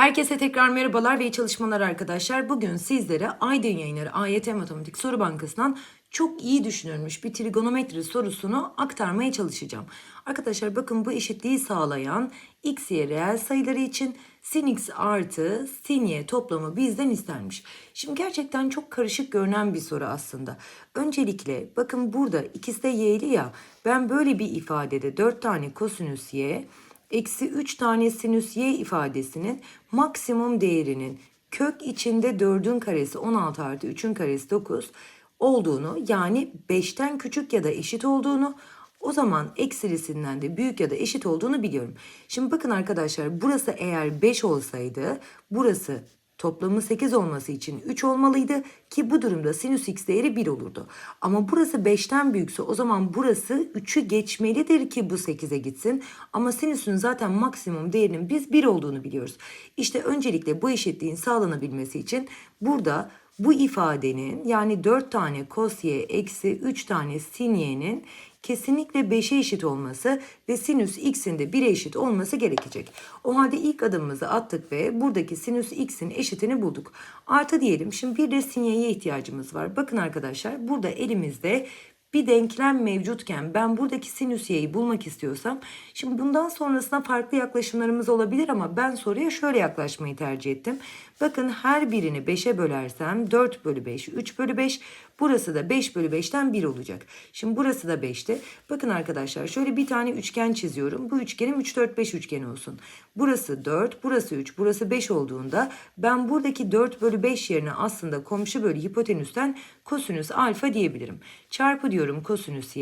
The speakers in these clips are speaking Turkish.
Herkese tekrar merhabalar ve iyi çalışmalar arkadaşlar. Bugün sizlere Aydın Yayınları AYT Matematik Soru Bankası'ndan çok iyi düşünülmüş bir trigonometri sorusunu aktarmaya çalışacağım. Arkadaşlar bakın bu eşitliği sağlayan x, y reel sayıları için sin x artı sin y toplamı bizden istenmiş. Şimdi gerçekten çok karışık görünen bir soru aslında. Öncelikle bakın burada ikisi de y'li ya ben böyle bir ifadede 4 tane kosinüs y eksi 3 tane sinüs y ifadesinin maksimum değerinin kök içinde 4'ün karesi 16 artı 3'ün karesi 9 olduğunu yani 5'ten küçük ya da eşit olduğunu o zaman eksilisinden de büyük ya da eşit olduğunu biliyorum. Şimdi bakın arkadaşlar burası eğer 5 olsaydı burası Toplamı 8 olması için 3 olmalıydı ki bu durumda sinüs x değeri 1 olurdu. Ama burası 5'ten büyükse o zaman burası 3'ü geçmelidir ki bu 8'e gitsin. Ama sinüsün zaten maksimum değerinin biz 1 olduğunu biliyoruz. İşte öncelikle bu eşitliğin sağlanabilmesi için burada bu ifadenin yani 4 tane cos eksi 3 tane sin kesinlikle 5'e eşit olması ve sinüs x'in de 1'e eşit olması gerekecek. O halde ilk adımımızı attık ve buradaki sinüs x'in eşitini bulduk. Artı diyelim şimdi bir de sin y'ye ihtiyacımız var. Bakın arkadaşlar burada elimizde bir denklem mevcutken ben buradaki sinüs y'yi bulmak istiyorsam şimdi bundan sonrasında farklı yaklaşımlarımız olabilir ama ben soruya şöyle yaklaşmayı tercih ettim. Bakın her birini 5'e bölersem 4 bölü 5, 3 bölü 5 burası da 5 bölü 5'ten 1 olacak. Şimdi burası da 5'ti. Bakın arkadaşlar şöyle bir tane üçgen çiziyorum. Bu üçgenim 3, 4, 5 üçgeni olsun. Burası 4, burası 3, burası 5 olduğunda ben buradaki 4 bölü 5 yerine aslında komşu bölü hipotenüsten kosinüs alfa diyebilirim. Çarpı diyorum kosinüs.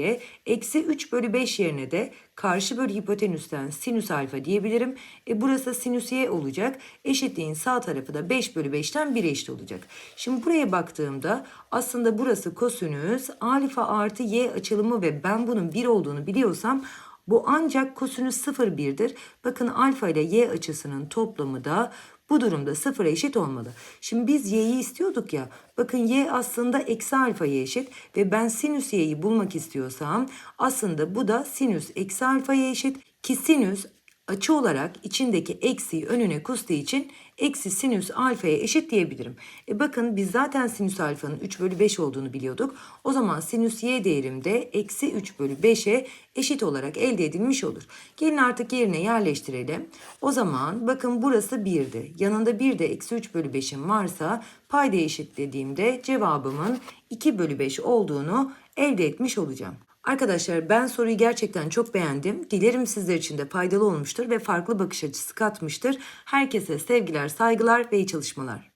Eksi 3 bölü 5 yerine de karşı bölü hipotenüsten sinüs alfa diyebilirim. E burası sinüs olacak. Eşitliğin sağ tarafı da 5 bölü 5'ten 1 eşit olacak. Şimdi buraya baktığımda aslında burası kosinüs alfa artı y açılımı ve ben bunun 1 olduğunu biliyorsam bu ancak kosinüs 0 birdir. Bakın alfa ile y açısının toplamı da bu durumda sıfıra eşit olmalı. Şimdi biz y'yi istiyorduk ya. Bakın y aslında eksi alfaya eşit ve ben sinüs y'yi bulmak istiyorsam aslında bu da sinüs eksi alfaya eşit ki sinüs açı olarak içindeki eksiyi önüne kustuğu için eksi sinüs alfaya eşit diyebilirim. E bakın biz zaten sinüs alfanın 3 bölü 5 olduğunu biliyorduk. O zaman sinüs y değerim de eksi 3 bölü 5'e eşit olarak elde edilmiş olur. Gelin artık yerine yerleştirelim. O zaman bakın burası 1'di. Yanında bir de eksi 3 bölü 5'im varsa payda eşitlediğimde cevabımın 2 bölü 5 olduğunu elde etmiş olacağım. Arkadaşlar ben soruyu gerçekten çok beğendim. Dilerim sizler için de faydalı olmuştur ve farklı bakış açısı katmıştır. Herkese sevgiler, saygılar ve iyi çalışmalar.